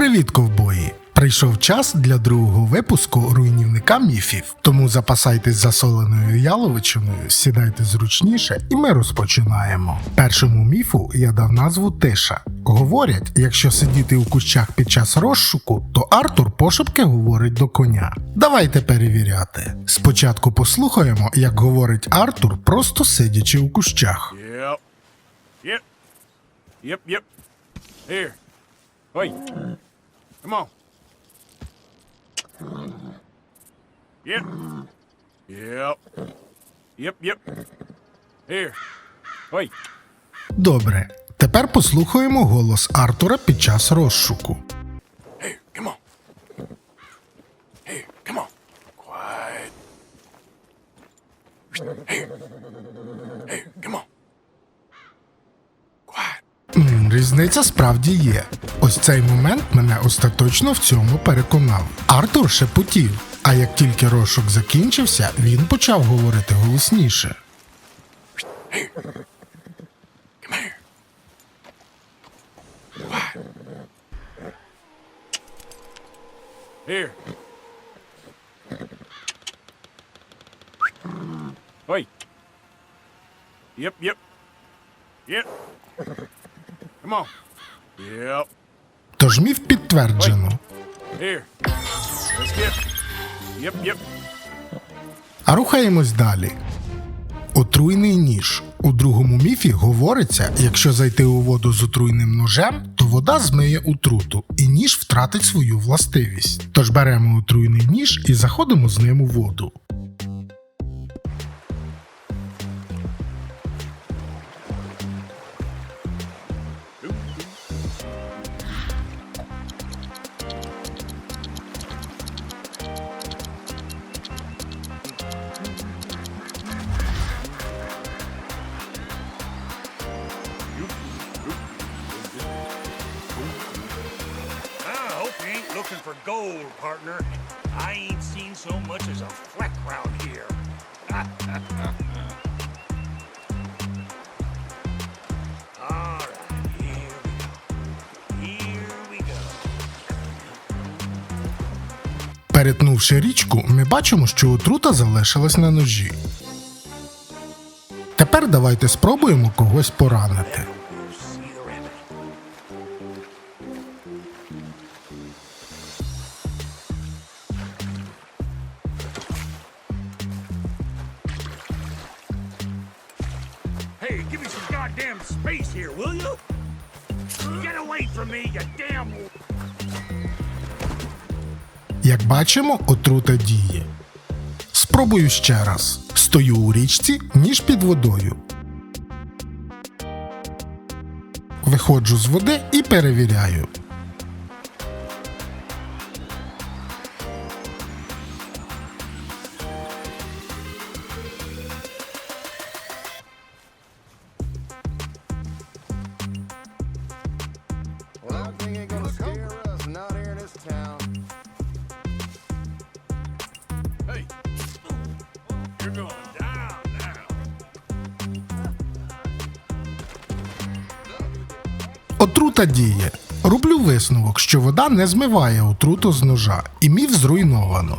Привіт, ковбої! Прийшов час для другого випуску руйнівника міфів. Тому запасайтесь засоленою яловичиною, сідайте зручніше, і ми розпочинаємо. Першому міфу я дав назву Тиша. Говорять, якщо сидіти у кущах під час розшуку, то Артур пошепки говорить до коня. Давайте перевіряти. Спочатку послухаємо, як говорить Артур, просто сидячи у кущах. Yep, yep. Here. Wait. Come on. Yep. Yep. Yep, yep. Here. Wait. Добре. Tепер послухаємо голос Артура під час розшуку. Here, come on. Here, come on. Quiet. Here, come on. Quiet. М, Різниця справді є. Ось цей момент мене остаточно в цьому переконав. Артур шепотів, а як тільки розшук закінчився, він почав говорити голосніше. Here. Yep, yep. Yep. Come on. Yep. Тож міф підтверджено. Here. Let's get. Yep, yep. А рухаємось далі. Отруйний ніж. У другому міфі говориться, якщо зайти у воду з отруйним ножем, то вода змиє отруту, і ніж втратить свою властивість. Тож беремо отруйний ніж і заходимо з ним у воду. Looking for gold, partner. I ain't seen so much as a fleck round here. Перетнувши річку, ми бачимо, що отрута залишилась на ножі. Тепер давайте спробуємо когось поранити. Hey, give me some goddamn space here, will you? Get away from me, you damn Як бачимо, отрута діє. Спробую ще раз. Стою у річці, ніж під водою. Виходжу з води і перевіряю. Отрута діє. Роблю висновок, що вода не змиває отруту з ножа, і міф зруйновано.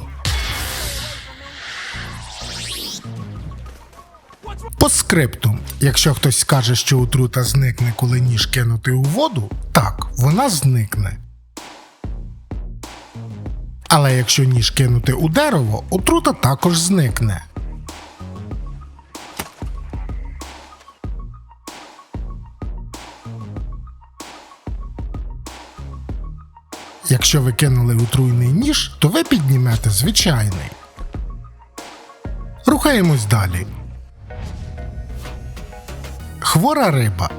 По скриптум, якщо хтось скаже, що отрута зникне, коли ніж кинути у воду, так, вона зникне. Але якщо ніж кинути у дерево, отрута також зникне. Якщо ви кинули отруйний ніж, то ви піднімете звичайний. Рухаємось далі. Хвора риба.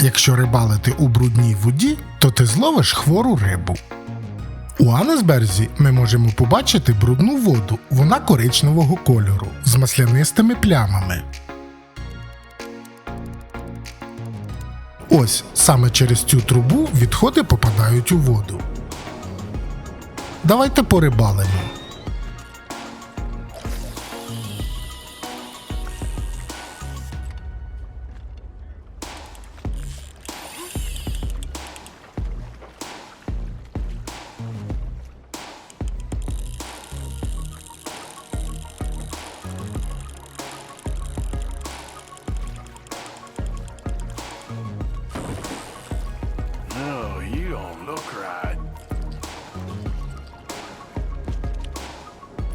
Якщо рибалити у брудній воді, то ти зловиш хвору рибу. У Анесберзі ми можемо побачити брудну воду, вона коричневого кольору з маслянистими плямами. Ось саме через цю трубу відходи попадають у воду. Давайте порибалимо.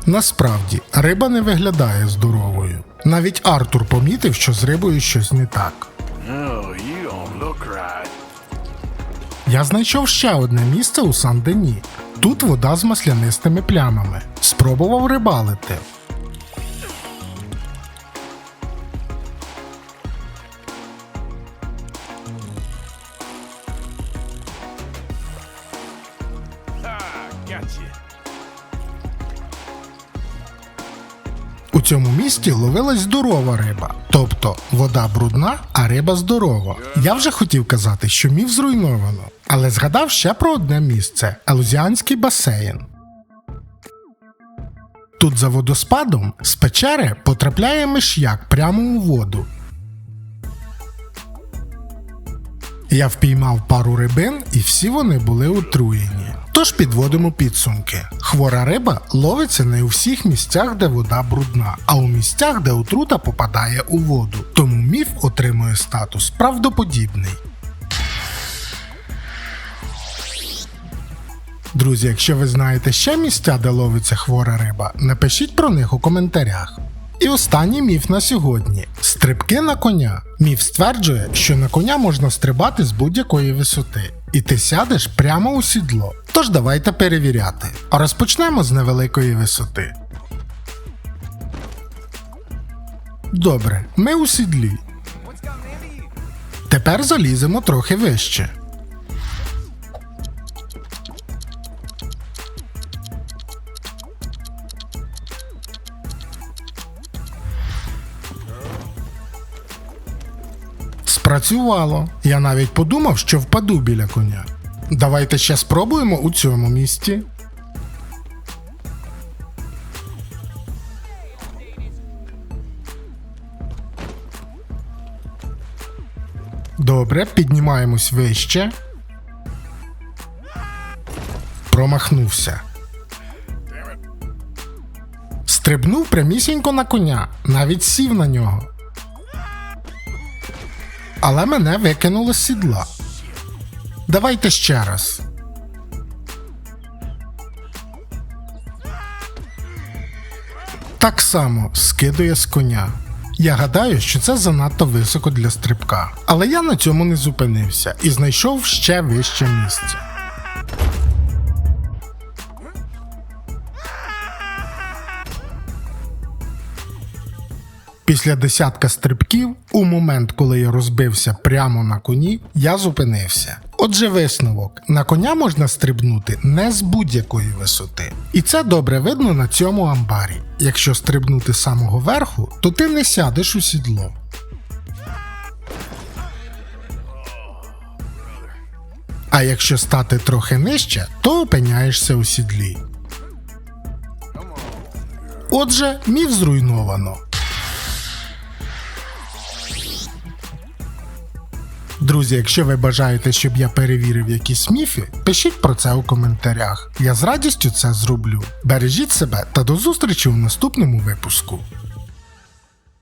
Насправді, риба не виглядає здоровою. Навіть Артур помітив, що з рибою щось не так. Oh. Я знайшов ще одне місце у Сан-Дені. Тут вода з маслянистими плямами. Спробував рибалити. У цьому місті ловилась здорова риба, тобто вода брудна, а риба здорова. Я вже хотів казати, що міф зруйновано, але згадав ще про одне місце Елузіанський басейн. Тут за водоспадом з печери потрапляє миш'як прямо у воду. Я впіймав пару рибин, і всі вони були отруєні. Тож підводимо підсумки. Хвора риба ловиться не у всіх місцях, де вода брудна, а у місцях, де отрута попадає у воду. Тому міф отримує статус правдоподібний. Друзі, якщо ви знаєте ще місця, де ловиться хвора риба, напишіть про них у коментарях. І останній міф на сьогодні: стрибки на коня. Міф стверджує, що на коня можна стрибати з будь-якої висоти, і ти сядеш прямо у сідло. Тож давайте перевіряти. А розпочнемо з невеликої висоти. Добре, ми у сідлі. Тепер заліземо трохи вище. Спрацювало. Я навіть подумав, що впаду біля коня. Давайте ще спробуємо у цьому місці. Добре, піднімаємось вище. Промахнувся. Стрибнув прямісінько на коня, навіть сів на нього але мене викинуло з сідла. Давайте ще раз. Так само скидує з коня. Я гадаю, що це занадто високо для стрибка, але я на цьому не зупинився і знайшов ще вище місце. Після десятка стрибків, у момент, коли я розбився прямо на коні, я зупинився. Отже, висновок: на коня можна стрибнути не з будь-якої висоти. І це добре видно на цьому амбарі. Якщо стрибнути з самого верху, то ти не сядеш у сідло. А якщо стати трохи нижче, то опиняєшся у сідлі. Отже, міф зруйновано. Друзі, якщо ви бажаєте, щоб я перевірив якісь міфи, пишіть про це у коментарях. Я з радістю це зроблю. Бережіть себе та до зустрічі у наступному випуску.